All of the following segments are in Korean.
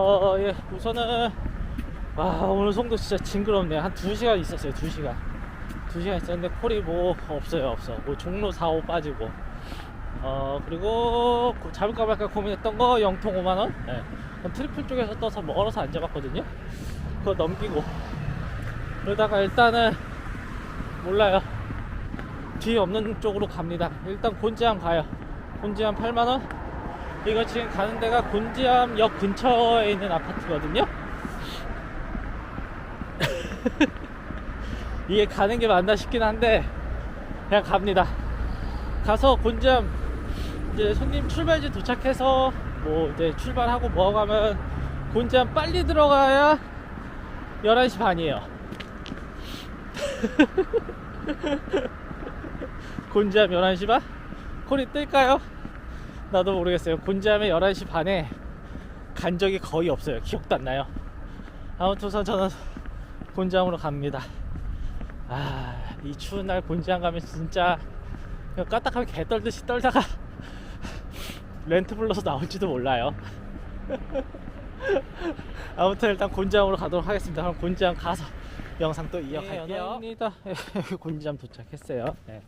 연어입니다. 예, 우선은 아 오늘 송도 진짜 징그럽네. 한 2시간 있었어요. 2시간. 2시간 있었는데 콜이 뭐 없어요. 없어. 뭐 종로 4, 5 빠지고. 어 그리고 고- 잡을까 말까 고민했던 거 영통 5만 원. 예. 그럼 트리플 쪽에서 떠서 멀어서 안 잡았거든요. 그거 넘기고 그러다가 일단은 몰라요. 뒤에 없는 쪽으로 갑니다. 일단 곤지암 가요. 곤지암 8만 원. 이거 지금 가는 데가 곤지암역 근처에 있는 아파트거든요. 이게 가는 게 맞나 싶긴 한데 그냥 갑니다. 가서 곤지암 이제 손님 출발지 도착해서 뭐 이제 출발하고 뭐 하고 하면 곤지암 빨리 들어가야 11시 반이에요. 곤지암 11시 반? 콜이 뜰까요? 나도 모르겠어요. 곤지암에 11시 반에 간 적이 거의 없어요. 기억도 안 나요. 아무튼 우선 저는 곤지암으로 갑니다. 아, 이 추운 날 곤지암 가면 진짜 그냥 까딱하게 개 떨듯이 떨다가 렌트 불러서 나올지도 몰라요. 아무튼 일단 곤지암으로 가도록 하겠습니다. 그럼 곤지암 가서 영상 또 이어갈게요. 입니다 곤지암 도착했어요. 네.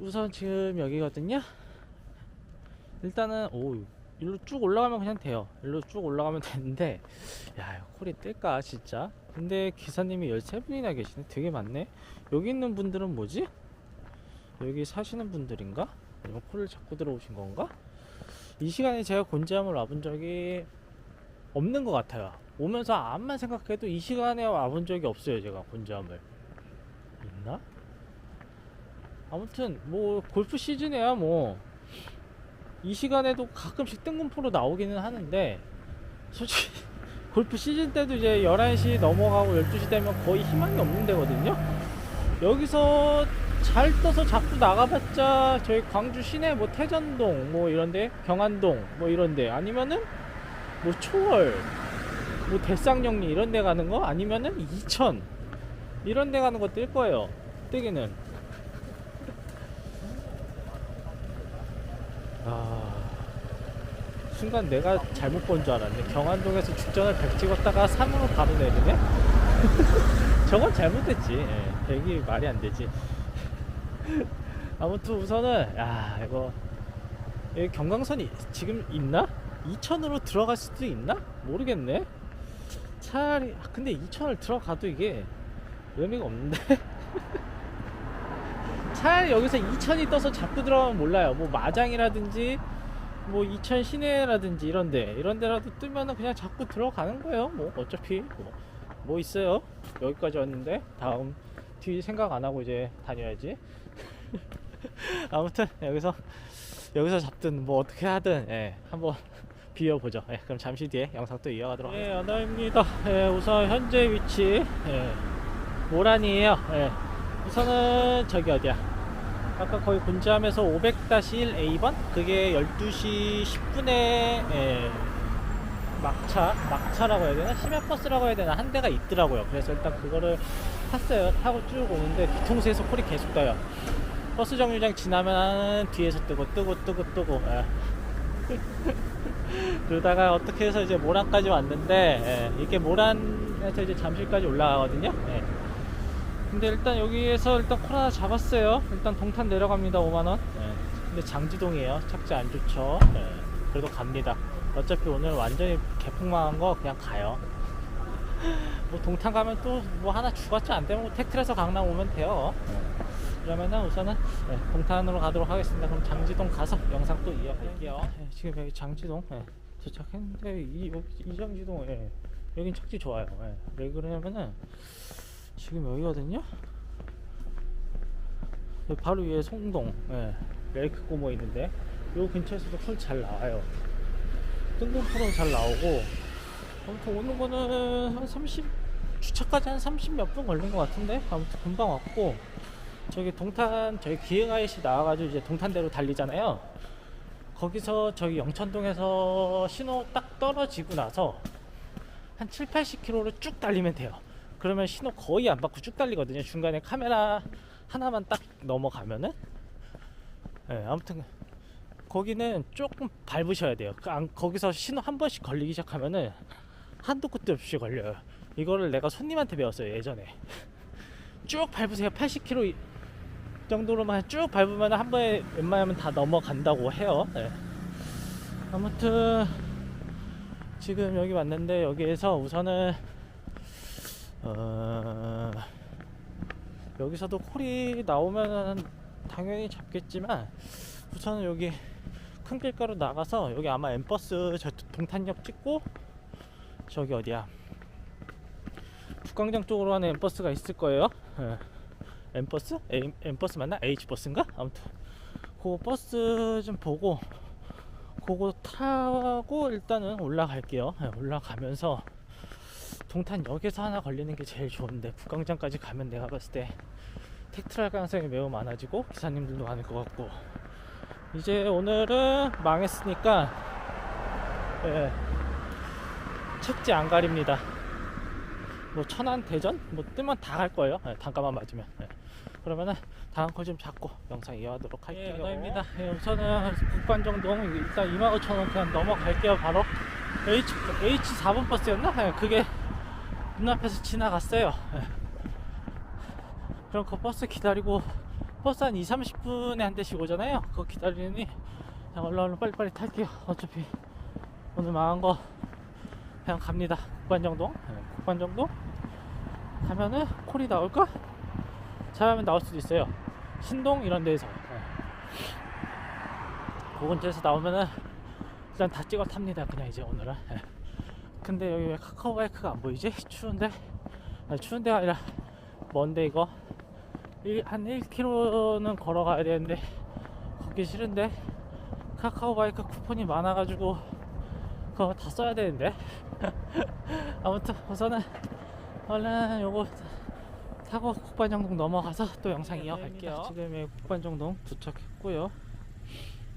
우선 지금 여기거든요. 일단은 오 일로 쭉 올라가면 그냥 돼요. 일로 쭉 올라가면 되는데 야 콜이 뜰까 진짜? 근데 기사님이 13분이나 계시네. 되게 많네. 여기 있는 분들은 뭐지? 여기 사시는 분들인가? 아니면 콜을 잡고 들어오신 건가? 이 시간에 제가 곤지암을 와본 적이 없는 것 같아요. 오면서 암만 생각해도 이 시간에 와본 적이 없어요. 제가 곤지암을 있나? 아무튼 뭐 골프 시즌이야 뭐 이 시간에도 가끔씩 뜬금포로 나오기는 하는데 솔직히 골프 시즌 때도 이제 11시 넘어가고 12시 되면 거의 희망이 없는 데거든요. 여기서 잘 떠서 자꾸 나가봤자 저희 광주 시내 뭐 태전동 뭐 이런데 경안동 뭐 이런데 아니면은 뭐 초월 뭐 대쌍령리 이런 데 가는 거 아니면은 이천 이런 데 가는 거 뜰 거예요. 뜨기는 순간 내가 잘못 본 줄 알았네 경안동에서 직전을 100 찍었다가 3으로 바로 내리네 저건 잘못됐지 예, 100이 말이 안 되지 아무튼 우선은 야 이거 경강선이 지금 있나? 2천으로 들어갈 수도 있나? 모르겠네 차라리 아, 근데 2천을 들어가도 이게 의미가 없는데 차라리 여기서 2천이 떠서 잡고 들어가면 몰라요. 뭐 마장이라든지 뭐 2천 시내라든지 이런데 이런 데라도 뜨면은 그냥 잡고 들어가는 거예요. 뭐 어차피 뭐, 뭐 있어요. 여기까지 왔는데 다음 뒤 생각 안 하고 이제 다녀야지. 아무튼 여기서 여기서 잡든 뭐 어떻게 하든 예, 한번 비워보죠. 예, 그럼 잠시 뒤에 영상 또 이어가도록 하겠습니다. 예, 연어입니다. 예, 우선 현재 위치 예, 모란이에요. 예, 우선은 저기 어디야? 아까 거의 곤지암에서 500-1A번? 그게 12시 10분에 예, 막차, 막차라고 해야 되나? 심야버스라고 해야 되나? 한 대가 있더라고요. 그래서 일단 그거를 탔어요. 타고 쭉 오는데 뒤통수에서 콜이 계속 떠요. 버스 정류장 지나면 뒤에서 뜨고 뜨고 뜨고 뜨고 예. 그러다가 어떻게 해서 이제 모란까지 왔는데 예, 이게 모란에서 이제 잠실까지 올라가거든요. 예. 근데 일단 여기에서 일단 콜 하나 잡았어요. 일단 동탄 내려갑니다. 5만 원. 예. 근데 장지동이에요. 착지 안 좋죠. 예. 그래도 갑니다. 어차피 오늘 완전히 개폭망한 거 그냥 가요. 뭐 동탄 가면 또 뭐 하나 죽었지 안 되면 뭐 택트에서 강남 오면 돼요. 예. 그러면은 우선은 예, 동탄으로 가도록 하겠습니다. 그럼 장지동 가서 영상 또 이어갈게요. 예, 지금 여기 장지동 예, 도착했는데 이 여기 이 장지동 예, 여긴 착지 좋아요. 예. 왜 그러냐면은 지금 여기거든요. 여기 바로 위에 송동 예, 레이크 고모 있는데 요 근처에서도 콜잘 나와요. 뜬금포로 잘 나오고 아무튼 오는 거는 한 30, 주차까지 한 30 몇 분 걸린 것 같은데 아무튼 금방 왔고 저기 동탄 저희 기흥아이씨 나와가지고 이제 동탄대로 달리잖아요 거기서 저기 영천동에서 신호 딱 떨어지고 나서 한 7, 80km를 쭉 달리면 돼요 그러면 신호 거의 안 받고 쭉 달리거든요 중간에 카메라 하나만 딱 넘어가면은 예, 아무튼 거기는 조금 밟으셔야 돼요. 그 안- 거기서 신호 한 번씩 걸리기 시작하면은 한도 끝도 없이 걸려요. 이거를 내가 손님한테 배웠어요 예전에. 쭉 밟으세요. 80km 이- 정도로만 쭉 밟으면 한 번에 웬만하면 다 넘어간다고 해요. 네. 아무튼 지금 여기 왔는데 여기에서 우선은 어, 여기서도 콜이 나오면은 당연히 잡겠지만 우선은 여기 큰 길가로 나가서 여기 아마 엠버스 저 동탄역 찍고 저기 어디야 북광장 쪽으로 가는 엠버스가 있을 거예요. 예. 엠버스? 엠, 엠버스 맞나? H버스인가? 아무튼 그 버스 좀 보고 그거 타고 일단은 올라갈게요. 예, 올라가면서 동탄역에서 하나 걸리는 게 제일 좋은데 북광장까지 가면 내가 봤을 때 택트할 가능성이 매우 많아지고 기사님들도 많을 것 같고 이제 오늘은 망했으니까 예, 책지 안 가립니다. 뭐 천안 대전 뭐 뜨면 다 갈 거예요. 예, 단가만 맞으면. 예. 그러면은 다음 거좀 잡고 영상 이어가도록 할게요. 예, 연어입니다. 예, 우선은 국관정동 일단 25,000원 그냥 넘어갈게요. 바로 H H 4번 버스였나? 예, 그게 눈앞에서 지나갔어요. 예. 그럼 그 버스 기다리고 버스 한 2, 30분에 한 대씩 오잖아요. 그거 기다리니 그냥 얼른 얼른 빨리빨리 탈게요. 어차피 오늘 망한 거 그냥 갑니다. 국관정동. 네, 국관정동 가면은 콜이 나올까? 잘하면 나올 수도 있어요. 신동 이런 데에서. 네. 그 근처에서 나오면은 일단 다 찍어 탑니다. 그냥 이제 오늘은. 네. 근데 여기 왜 카카오 바이크가 안 보이지? 추운데? 아니, 추운 데가 아니라 먼데 이거 일- 한 1km는 걸어가야 되는데 걷기 싫은데 카카오 바이크 쿠폰이 많아가지고 그거 다 써야 되는데 아무튼 우선은 얼른 요거 타고 국반정동 넘어가서 또 영상 이어갈게요 지금 국반정동 도착했고요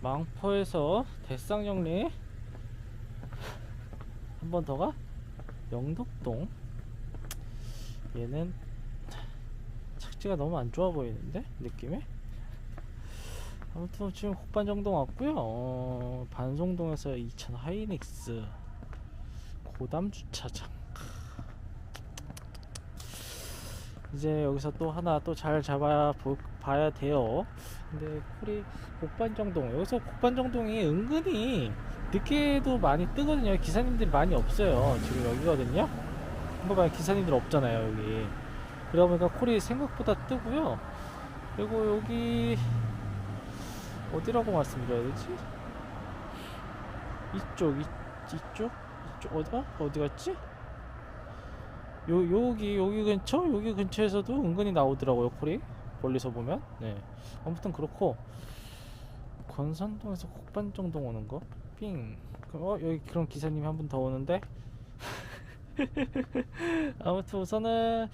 망포에서 대쌍정리 한 번 더 가? 영덕동? 얘는 착지가 너무 안 좋아 보이는데? 느낌이? 아무튼 지금 국반정동 왔고요. 어, 반송동에서 2000 하이닉스 고담 주차장 이제 여기서 또 하나 또 잘 잡아 보, 봐야 돼요. 근데 콜이 곡반정동 여기서 곡반정동이 은근히 늦게도 많이 뜨거든요. 기사님들이 많이 없어요. 지금 여기거든요. 한번 봐요. 기사님들 없잖아요 여기. 그러다 보니까 콜이 생각보다 뜨고요. 그리고 여기 어디라고 말씀드려야 되지? 이쪽 이, 이쪽? 이쪽 어디 어? 어디 갔지? 요 여기 여기 근처 여기 근처에서도 은근히 나오더라고요 콜이 멀리서 보면 네 아무튼 그렇고 권선동에서 곡반정동 오는 거? 삥. 그럼 어 여기 그런 기사님이 한 분 더 오는데. 아무튼 우선은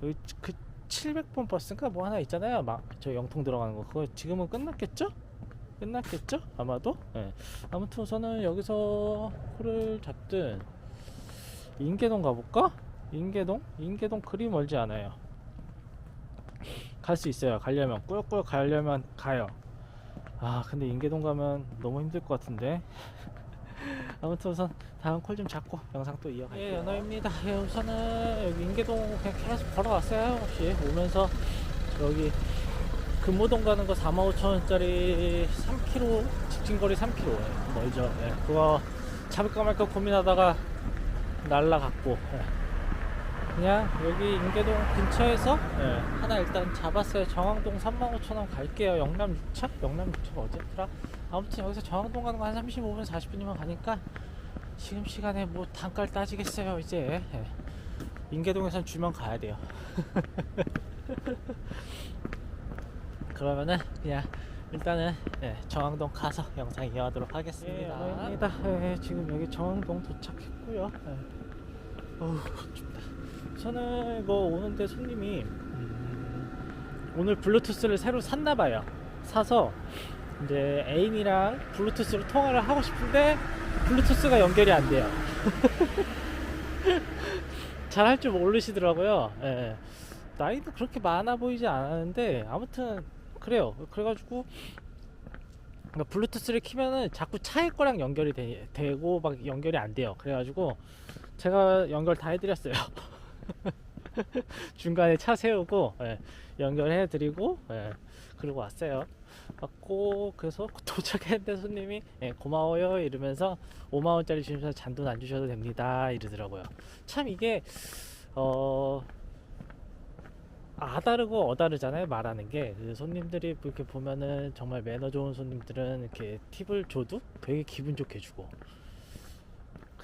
그 700번 버스인가 뭐 하나 있잖아요. 막 저 영통 들어가는 거. 그거 지금은 끝났겠죠? 끝났겠죠? 아마도. 예. 아무튼 우선은 여기서 콜을 잡든 인계동 가볼까? 인계동? 인계동 그리 멀지 않아요. 갈 수 있어요. 가려면 꾸역꾸역 가려면 가요. 아 근데 인계동 가면 너무 힘들 것 같은데 아무튼 우선 다음 콜 좀 잡고 영상 또 이어갈게요 예 연어입니다 예 우선은 여기 인계동 그냥 계속 걸어갔어요 혹시 오면서 여기 금호동 가는 거 45,000원짜리 3km 직진거리 3km 예, 멀죠 예, 그거 잡을까 말까 고민하다가 날라갔고 예. 그냥 여기 인계동 근처에서 예, 하나 일단 잡았어요. 정왕동 35,000원 갈게요. 영남 6차? 영남 6차가 어디였더라? 아무튼 여기서 정왕동 가는 거 한 35분, 40분이면 가니까 지금 시간에 뭐 단가를 따지겠어요, 이제. 예. 인계동에선 주면 가야 돼요. 그러면은 그냥 일단은 예, 정왕동 가서 영상 이어가도록 하겠습니다. 입니다 예, 지금 여기 정왕동 도착했고요. 예. 어우 춥다. 저는 이거 오는데 손님이 음, 오늘 블루투스를 새로 샀나 봐요. 사서 이제 애인이랑 블루투스로 통화를 하고 싶은데 블루투스가 연결이 안 돼요. 잘 할 줄 모르시더라고요. 예. 나이도 그렇게 많아 보이지 않았는데 아무튼 그래요. 그래가지고 그러니까 블루투스를 키면은 자꾸 차의 거랑 연결이 되, 되고 막 연결이 안 돼요. 그래가지고 제가 연결 다 해드렸어요. 중간에 차 세우고 예, 연결해 드리고 예, 그러고 왔어요. 왔고 그래서 도착했는데 손님이 예, 고마워요 이러면서 5만 원짜리 주면서 잔돈 안 주셔도 됩니다 이러더라고요. 참 이게 어 아다르고 어다르잖아요 말하는 게 그 손님들이 이렇게 보면은 정말 매너 좋은 손님들은 이렇게 팁을 줘도 되게 기분 좋게 주고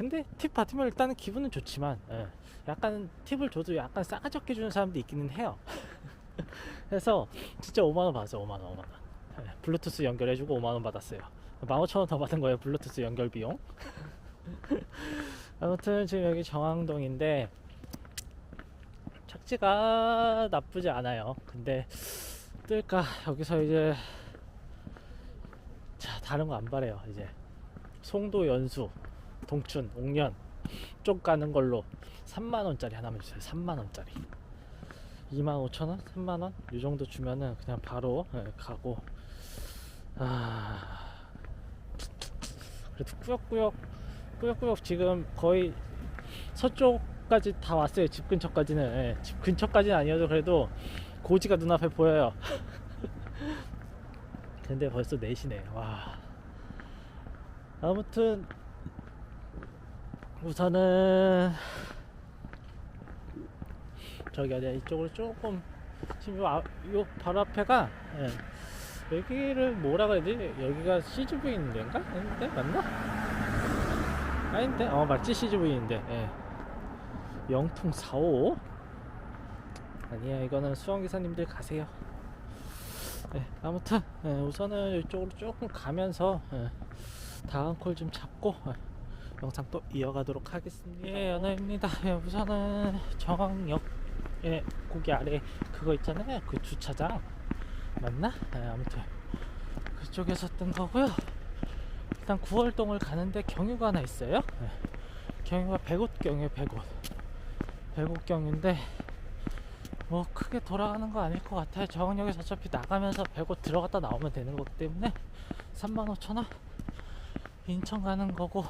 근데 팁 받으면 일단은 기분은 좋지만 예, 약간 팁을 줘도 약간 싸가지 없게 주는 사람도 있기는 해요. 그래서 진짜 5만원 받았어요 5만원 5만원. 예, 블루투스 연결해주고 5만원 받았어요. 15,000원 더 받은 거예요 블루투스 연결 비용. 아무튼 지금 여기 정왕동인데 착지가 나쁘지 않아요. 근데 뜰까? 여기서 이제 자 다른 거 안 바래요. 이제. 송도 연수, 동춘, 옥년 쪽 가는 걸로 3만 원짜리 하나만 주세요. 3만 원짜리. 2만 5천 원, 3만 원, 이 정도 주면은 그냥 바로 예, 가고. 아 그래도 꾸역꾸역 꾸역꾸역 지금 거의 서쪽까지 다 왔어요. 집 근처까지는. 예, 집 근처까지는 아니어도 그래도 고지가 눈앞에 보여요. 근데 벌써 4시네. 와. 아무튼 우선은 저기 어디야 이쪽으로 조금 지금 요, 앞- 요 바로 앞에가 예, 여기를 뭐라 그래야 되지? 여기가 CGV 있는 데인가? 아닌데? 맞나? 아닌데? 어 맞지 CGV인데 예. 영통 45 아니야 이거는 수원기사님들 가세요 네, 아무튼 예, 우선은 이쪽으로 조금 가면서 예, 다음 콜 좀 잡고 예, 영상 또 이어가도록 하겠습니다. 예 연아입니다. 예, 우선은 정왕역 예, 거기 아래 그거 있잖아요. 그 주차장. 맞나? 예, 아무튼 그쪽에서 뜬 거고요. 일단 9월동을 가는데 경유가 하나 있어요. 예, 경유가 100옷경이에요 100옷. 100옷경인데 뭐 크게 돌아가는 거 아닐 것 같아요. 정원역에서 어차피 나가면서 100옷 들어갔다 나오면 되는 거기 때문에 35,000원 인천 가는 거고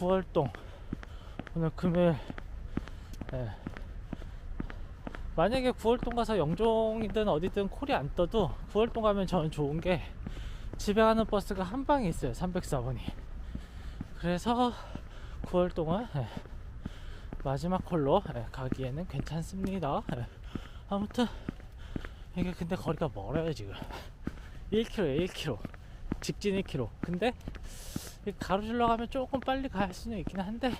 9월동. 오늘 금요일. 예. 만약에 9월동 가서 영종이든 어디든 콜이 안 떠도 9월동 가면 저는 좋은 게 집에 가는 버스가 한 방에 있어요 304번이. 그래서 9월동은 예, 마지막 콜로 예, 가기에는 괜찮습니다. 예. 아무튼 이게 근데 거리가 멀어요 지금. 1km에 1km 직진 1km 근데 이 가로질러 가면 조금 빨리 갈 수는 있긴 한데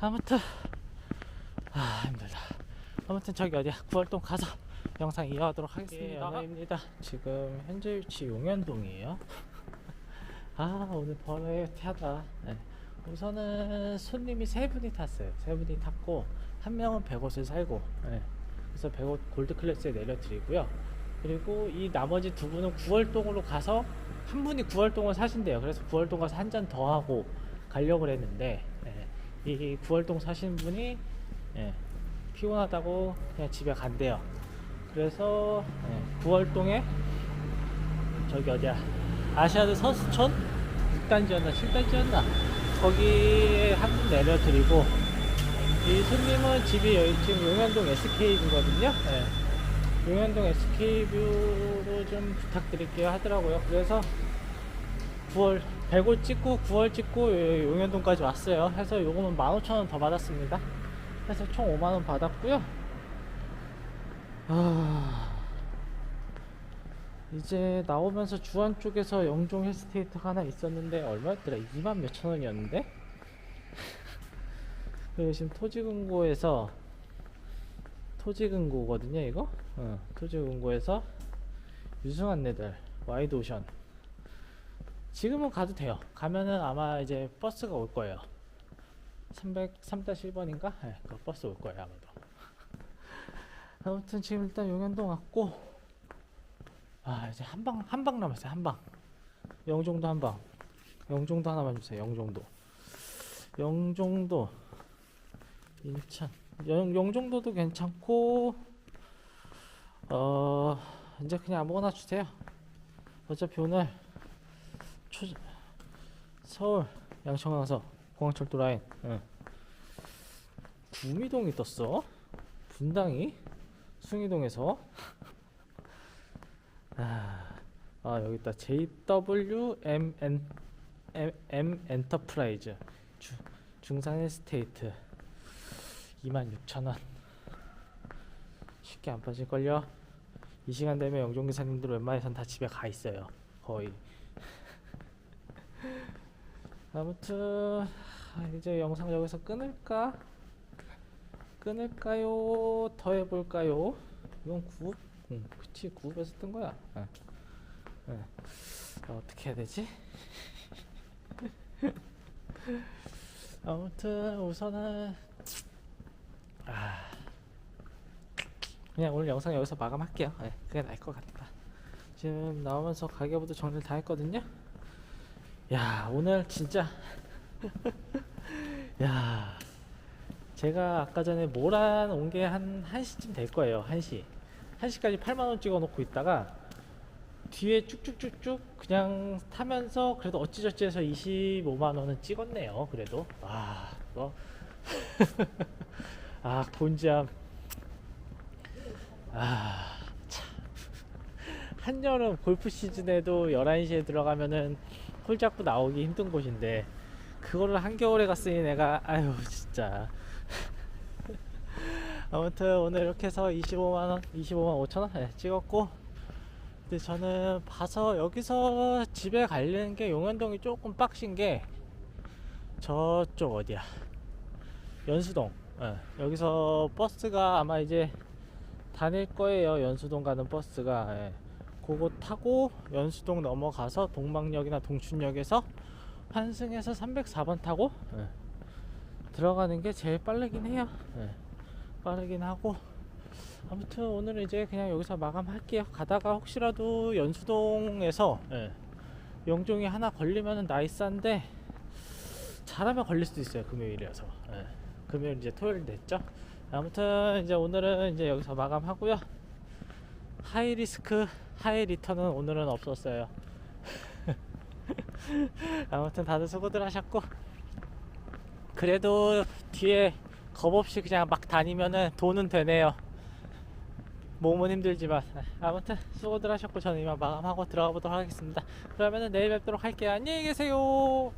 아무튼 아 힘들다. 아무튼 저기 어디야? 9월동 가서 영상 이어가도록 하겠습니다. 예, 연아입니다. 지금 현재 위치 용현동이에요. 아 오늘 태하다. 네. 우선은 손님이 세 분이 탔어요. 세 분이 탔고 한 명은 100옷을 살고 네. 그래서 100옷 골드 클래스에 내려드리고요. 그리고 이 나머지 두 분은 9월동으로 가서 한 분이 9월동을 사신대요. 그래서 9월동 가서 한잔 더 하고 가려고 했는데 네. 이 9월동 사신 분이 예, 피곤하다고 그냥 집에 간대요. 그래서 예, 9월동에 저기 어디야? 아시아드 서수촌 6단지였나 7단지였나? 거기에 한 분 내려드리고 이 손님은 집이 여기 지금 용현동 SK뷰거든요. 예. 용현동 SK뷰로 좀 부탁드릴게요 하더라고요 그래서 9월 105 찍고 9월 찍고 요- 용현동까지 왔어요 해서 요거는 15,000원 더 받았습니다 해서 총 5만원 받았고요 아... 이제 나오면서 주안 쪽에서 영종 힐스테이트가 하나 있었는데 얼마였더라? 2만 몇천 원이었는데? 그리고 지금 토지금고에서 토지금고거든요 이거? 어, 토지금고에서 유승한 네들 와이드 오션. 지금은 가도 돼요. 가면은 아마 이제 버스가 올 거예요. 300, 3-1번인가? 네, 그 버스 올 거예요 아마도. 아무튼 지금 일단 용현동 왔고 아 이제 한 방 한 방 남았어요 한방. 영종도 한방. 영종도 하나만 주세요 영종도. 영종도. 인천 영, 영종도도 괜찮고 어 이제 그냥 아무거나 주세요. 어차피 오늘 수, 서울 양천강서 공항철도 라인 응. 구미동이 떴어. 분당이 숭이동에서. 아, 아 여기 있다. JWMN M, M 엔터프라이즈. 주, 중산 에스테이트 26,000원 쉽게 안 빠질걸요 이 시간 되면 영종기사님들 웬만해선 다 집에 가 있어요 거의 아무튼 아, 이제 영상 여기서 끊을까? 끊을까요? 더 해볼까요? 이건 구읍? 응, 그치 구읍에서 뜬 거야 어. 어. 어, 어 떻게 해야 되지? 아무튼 우선은 아 그냥 오늘 영상 여기서 마감할게요. 네, 그게 나을 것 같다. 지금 나오면서 가계부도 정리를 다 했거든요. 야 오늘 진짜 야 제가 아까 전에 모란 온 게 한 1시쯤 될 거예요. 1시 1시까지 8만원 찍어 놓고 있다가 뒤에 쭉쭉쭉쭉 그냥 타면서 그래도 어찌저찌 해서 25만 원은 찍었네요. 그래도 와 이거 아 곤지암 아 참. 한여름 골프 시즌에도 11시에 들어가면은 홀 잡고 나오기 힘든 곳인데 그거를 한겨울에 갔으니 내가 아유 진짜. 아무튼 오늘 이렇게 해서 25만원 25만 5천원? 네, 찍었고. 근데 저는 봐서 여기서 집에 가려는 게 용현동이 조금 빡신 게 저쪽 어디야? 연수동 예, 여기서 버스가 아마 이제 다닐 거예요 연수동 가는 버스가 예. 그거 타고 연수동 넘어가서 동방역이나 동춘역에서 환승해서 304번 타고 예, 들어가는 게 제일 빠르긴 해요 예, 빠르긴 하고 아무튼 오늘은 이제 그냥 여기서 마감할게요. 가다가 혹시라도 연수동에서 예, 영종이 하나 걸리면은 나이스한데 잘하면 걸릴 수도 있어요. 금요일이어서. 예, 금요일 이제 토요일 됐죠. 아무튼 이제 오늘은 이제 여기서 마감하고요. 하이 리스크 하이 리턴은 오늘은 없었어요. 아무튼 다들 수고들 하셨고 그래도 뒤에 겁 없이 그냥 막 다니면은 돈은 되네요. 몸은 힘들지만 아무튼 수고들 하셨고 저는 이만 마감하고 들어가 보도록 하겠습니다. 그러면은 내일 뵙도록 할게요. 안녕히 계세요.